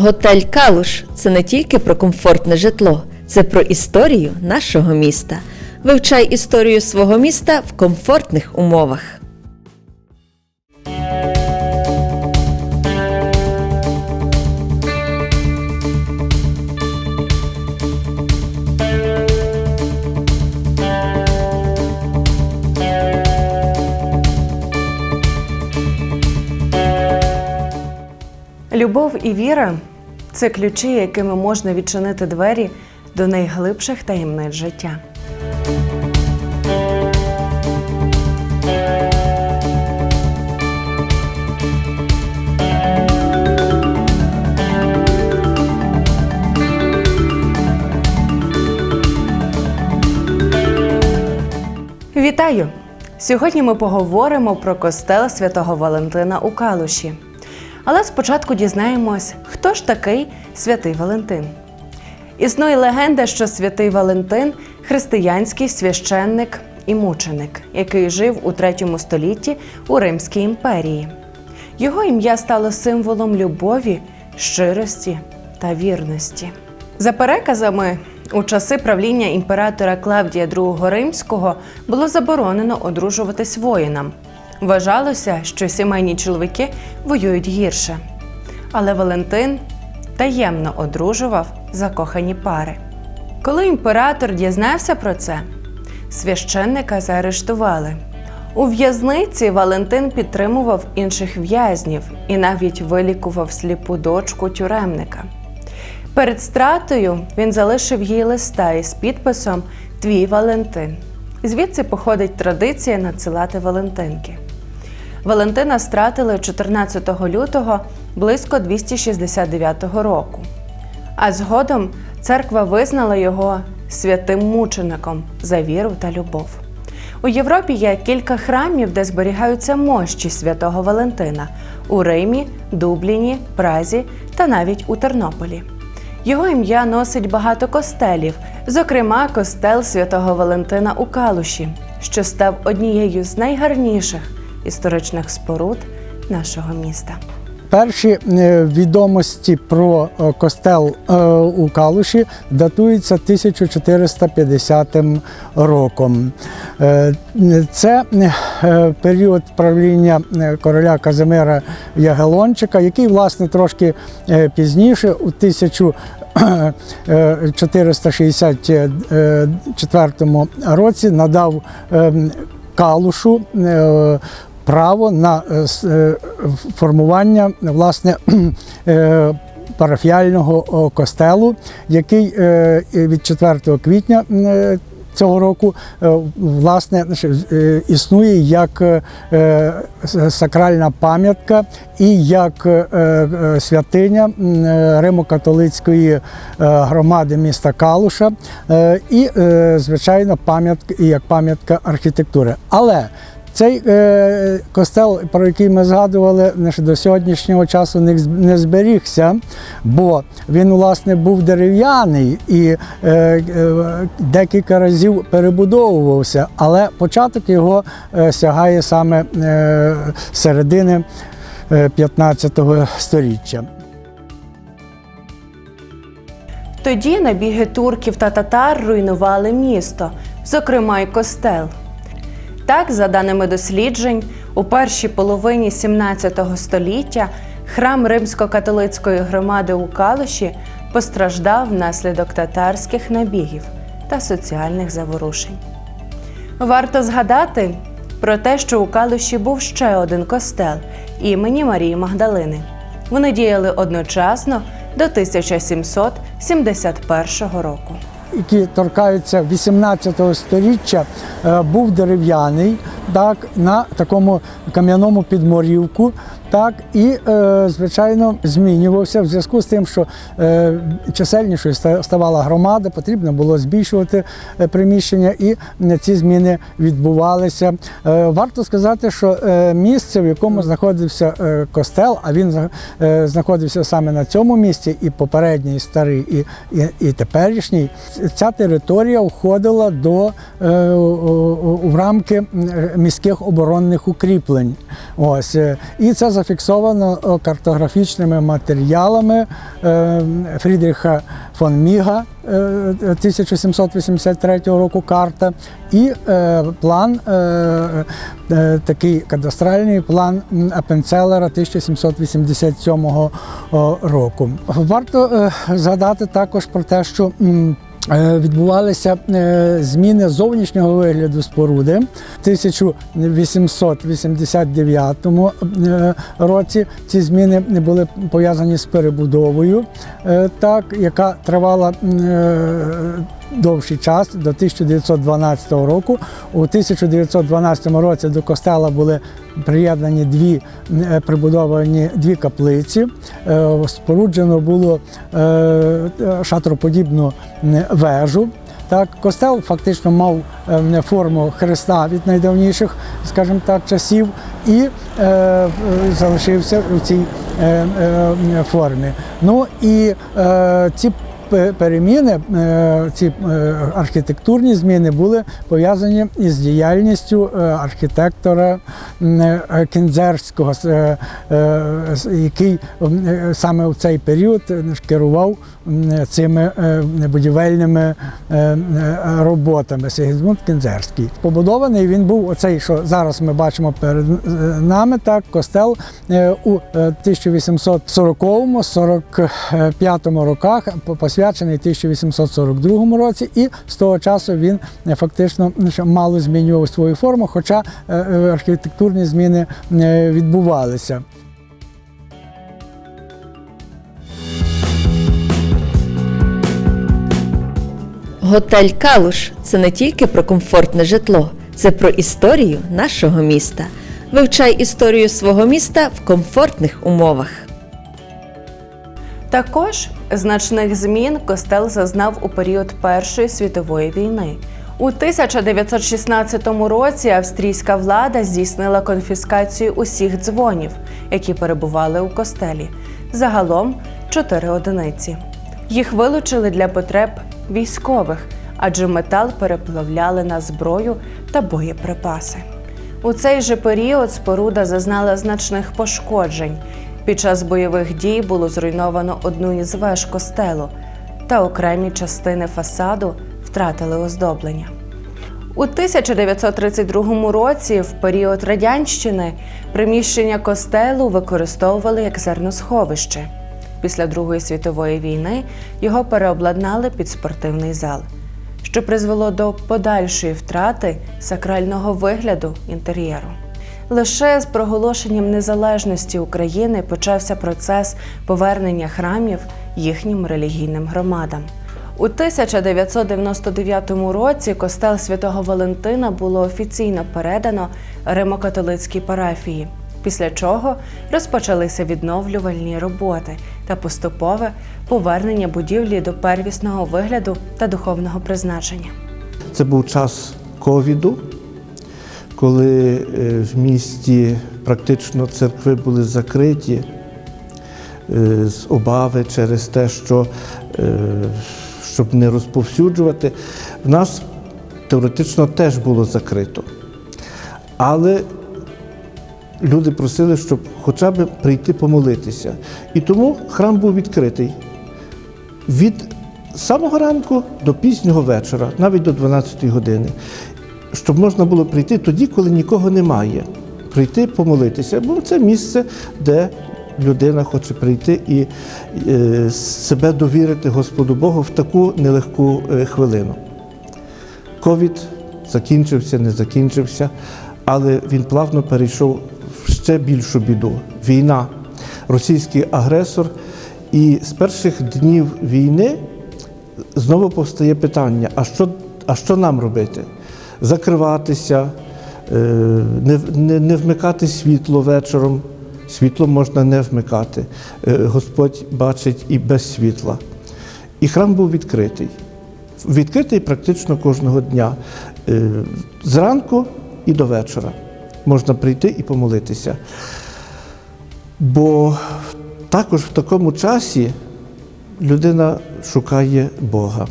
Готель Калуш це не тільки про комфортне житло, це про історію нашого міста. Вивчай історію свого міста в комфортних умовах. Любов і віра це ключі, якими можна відчинити двері до найглибших таємниць життя. Вітаю! Сьогодні ми поговоримо про костел святого Валентина у Калуші. Але спочатку дізнаємось, хто ж такий святий Валентин. Існує легенда, що святий Валентин християнський священник і мученик, який жив у третьому столітті у Римській імперії. Його ім'я стало символом любові, щирості та вірності. За переказами, у часи правління імператора Клавдія II Римського було заборонено одружуватись воїнам. Вважалося, що сімейні чоловіки воюють гірше. Але Валентин таємно одружував закохані пари. Коли імператор дізнався про це, священника заарештували. У в'язниці Валентин підтримував інших в'язнів і навіть вилікував сліпу дочку тюремника. Перед стратою він залишив їй листа із підписом Твій Валентин. Звідси походить традиція надсилати Валентинки. Валентина стратили 14 лютого близько 269 року. А згодом церква визнала його святим мучеником за віру та любов. У Європі є кілька храмів, де зберігаються мощі святого Валентина у Римі, Дубліні, Празі та навіть у Тернополі. Його ім'я носить багато костелів, зокрема костел святого Валентина у Калуші, що став однією з найгарніших історичних споруд нашого міста. Перші е, відомості про е, костел е, у Калуші датуються 1450 роком. Це період правління короля Казимира Ягелончика, який, власне, трошки пізніше, у 1464 році, надав ем, Калушу право на е, е, формування власне е, парафіального костелу, який від 4 квітня цього року власне існує як сакральна пам'ятка і як святиня Римо-католицької громади міста Калуша, і, звичайно, пам'ятка і як пам'ятка архітектури. Але цей е, костел, про який ми згадували, до сьогоднішнього часу не, зберігся, бо він, власне, був дерев'яний і е, е, декілька разів перебудовувався, але початок його е, сягає саме е, середини е, 15 століття. Тоді набіги турків та татар руйнували місто, зокрема й костел. Так, за даними досліджень, у першій половині 17 століття храм римсько-католицької громади у Калуші постраждав внаслідок татарських набігів та соціальних заворушень. Варто згадати про те, що у Калуші був ще один костел імені Марії Магдалини. Вони діяли одночасно до 1771 року. Які торкаються 18 століття, е, був дерев'яний, так, на такому кам'яному підморівку. Так, і, е, звичайно, змінювався в зв'язку з тим, що е, чисельнішою ставала громада, потрібно було збільшувати е, приміщення, і ці зміни відбувалися. Варто сказати, що місце, в якому знаходився костел, а він знаходився саме на цьому місці, і попередній, і старий, і, і, і теперішній, ця територія входила до в рамки міських оборонних укріплень. Ось і це зафіксовано е, картографічними матеріалами е, Фрідріха фон Міга е, 1783 року карта, і е, план, е, е, такий кадастральний план Апенцелера 1787 року. Варто е, згадати також про те, що Е, Відбувалися е, зміни зовнішнього вигляду споруди в 1889 е, році. Ці зміни були пов'язані з перебудовою, е, так, яка тривала е, довший час до 1912 року. У 1912 році до костела були приєднані дві е, прибудовані дві каплиці. Е, Споруджено було е, шатроподібну вежу. Так, костел фактично мав е, форму хреста від найдавніших, скажімо так, часів, і е, залишився у цій е, формі. Ну і е, ці переміни, е, ці е, архітектурні зміни були пов'язані із діяльністю е, архітектора Кінзерського, який саме в цей період керував цими будівельними роботами. Сигізмунд Кінзерський. Побудований він був оцей, що зараз ми бачимо перед нами, так, костел у 1840-45 роках, посвячений в 1842 році, і з того часу він е, фактично мало змінював свою форму, хоча е, е, архітектурні зміни відбувалися. Готель Калуш це не тільки про комфортне житло, це про історію нашого міста. Вивчай історію свого міста в комфортних умовах. Також значних змін костел зазнав у період Першої світової війни. У 1916 році австрійська влада здійснила конфіскацію усіх дзвонів, які перебували у костелі. Загалом чотири одиниці. Їх вилучили для потреб військових, адже метал переплавляли на зброю та боєприпаси. У цей же період споруда зазнала значних пошкоджень. Під час бойових дій було зруйновано одну із веж костелу, та окремі частини фасаду втратили оздоблення. У 1932 році, в період радянщини, приміщення костелу використовували як зерносховище. Після Другої світової війни його переобладнали під спортивний зал, що призвело до подальшої втрати сакрального вигляду інтер'єру. Лише з проголошенням незалежності України почався процес повернення храмів їхнім релігійним громадам. У 1999 році костел святого Валентина було офіційно передано Римо-католицькій парафії, після чого розпочалися відновлювальні роботи та поступове повернення будівлі до первісного вигляду та духовного призначення. Це був час ковіду, коли е, в місті практично церкви були закриті е, з обави через те, що е, щоб не розповсюджувати. В нас теоретично теж було закрито. Але люди просили, щоб хоча б прийти помолитися. І тому храм був відкритий від самого ранку до пізнього вечора, навіть до 12-ї години, щоб можна було прийти тоді, коли нікого немає. Прийти помолитися, бо це місце, де людина хоче прийти і е, себе довірити Господу Богу в таку нелегку е, хвилину. Ковід закінчився, не закінчився, але він плавно перейшов в ще більшу біду. Війна, російський агресор. І з перших днів війни знову повстає питання: а що, а що нам робити? Закриватися, е, не, не, не вмикати світло вечором. Світло можна не вмикати. Е, Господь бачить і без світла. І храм був відкритий. Відкритий практично кожного дня. Е, Зранку і до вечора можна прийти і помолитися. Бо також в такому часі людина шукає Бога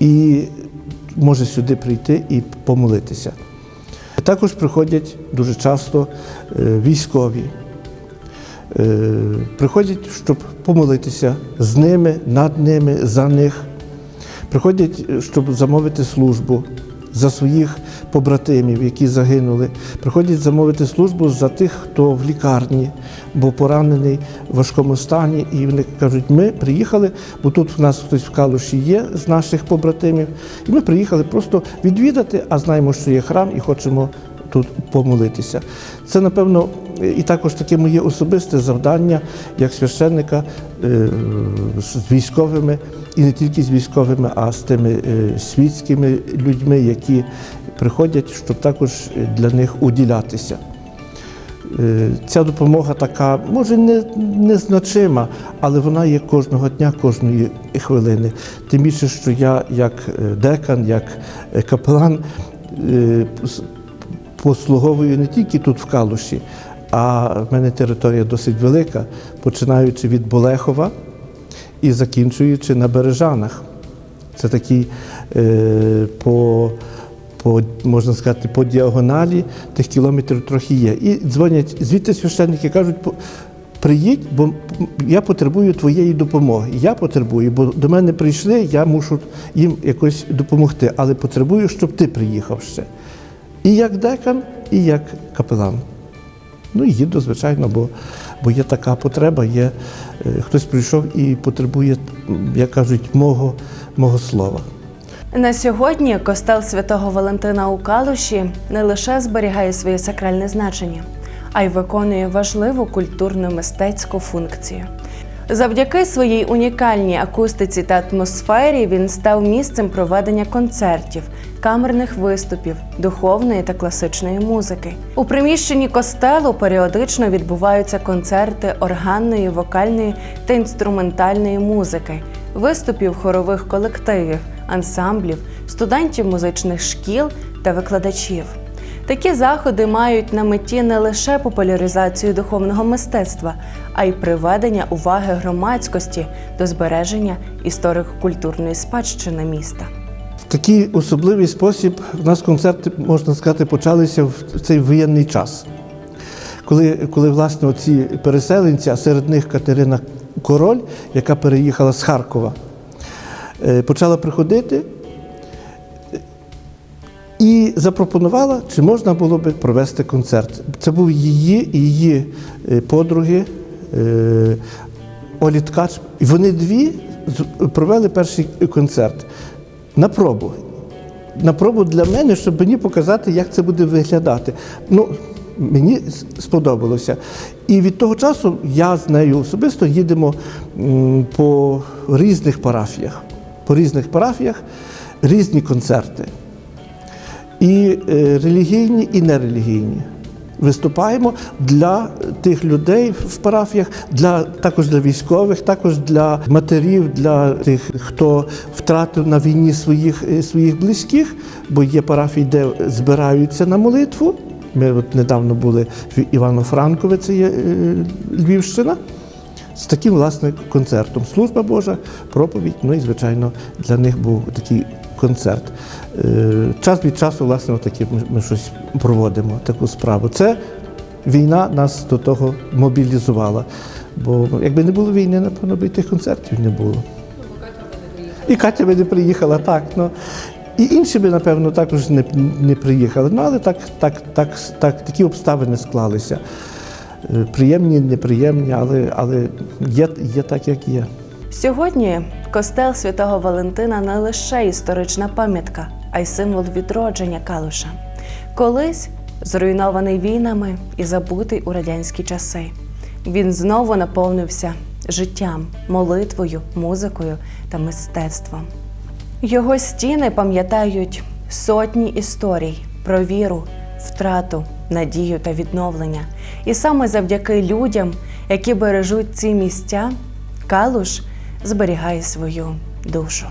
і може сюди прийти і помолитися. також приходять дуже часто е, військові. Е, Приходять, щоб помолитися з ними, над ними, за них. Приходять, е, щоб замовити службу за своїх побратимів, які загинули. Приходять замовити службу за тих, хто в лікарні, бо поранений в важкому стані. І вони кажуть, ми приїхали, бо тут в нас хтось в Калуші є з наших побратимів. І ми приїхали просто відвідати, а знаємо, що є храм, і хочемо тут помолитися. Це, напевно, і також таке моє особисте завдання як священника е, з військовими, і не тільки з військовими, а з тими е, світськими людьми, які приходять, щоб також для них уділятися. Е, Ця допомога така, може, не, незначима, але вона є кожного дня, кожної хвилини. Тим більше, що я як е, декан, як е, капелан е, послуговую не тільки тут в Калуші, а в мене територія досить велика, починаючи від Болехова і закінчуючи на Бережанах. Це такий е, по, можна сказати, по діагоналі тих кілометрів трохи є. І дзвонять звідти священники кажуть, приїдь, бо я потребую твоєї допомоги. Я потребую, бо до мене прийшли, я мушу їм якось допомогти, але потребую, щоб ти приїхав ще. І як декан, і як капелан. Ну і їду, звичайно, бо, бо є така потреба, є, е, хтось прийшов і потребує, як кажуть, мого, мого слова. На сьогодні костел святого Валентина у Калуші не лише зберігає своє сакральне значення, а й виконує важливу культурну мистецьку функцію. Завдяки своїй унікальній акустиці та атмосфері він став місцем проведення концертів, камерних виступів, духовної та класичної музики. У приміщенні костелу періодично відбуваються концерти органної, вокальної та інструментальної музики, виступів хорових колективів, ансамблів, студентів музичних шкіл та викладачів. Такі заходи мають на меті не лише популяризацію духовного мистецтва, а й приведення уваги громадськості до збереження історико-культурної спадщини міста. В такий особливий спосіб у нас концерти, можна сказати, почалися в цей воєнний час. Коли, коли власне, ці переселенці, а серед них Катерина Король, яка переїхала з Харкова, почала приходити і запропонувала, чи можна було би провести концерт. Це був її і її е, подруги е, Олі Ткач. І вони дві провели перший концерт на пробу. На пробу для мене, щоб мені показати, як це буде виглядати. Ну, мені сподобалося. І від того часу я з нею особисто їдемо по різних парафіях. По різних парафіях різні концерти. І е, релігійні, і нерелігійні. Виступаємо для тих людей в парафіях, для, також для військових, також для матерів, для тих, хто втратив на війні своїх, е, своїх близьких, бо є парафії, де збираються на молитву. Ми от недавно були в Івано-Франкове, це є е, Львівщина. З таким власне концертом. Служба Божа, проповідь, ну і звичайно для них був такий концерт. Е, Час від часу, власне, отакі ми, щось проводимо, таку справу. Це війна нас до того мобілізувала. Бо якби не було війни, напевно, би і тих концертів не було. І Катя би не приїхала, так. Ну. І інші би, напевно, також не, не приїхали. Ну, але так, так, так, так, такі обставини склалися. Приємні, неприємні, але, але є, є так, як є. Сьогодні костел святого Валентина не лише історична пам'ятка, а й символ відродження Калуша. Колись зруйнований війнами і забутий у радянські часи. Він знову наповнився життям, молитвою, музикою та мистецтвом. Його стіни пам'ятають сотні історій про віру, втрату, надію та відновлення. І саме завдяки людям, які бережуть ці місця, Калуш зберігає свою душу.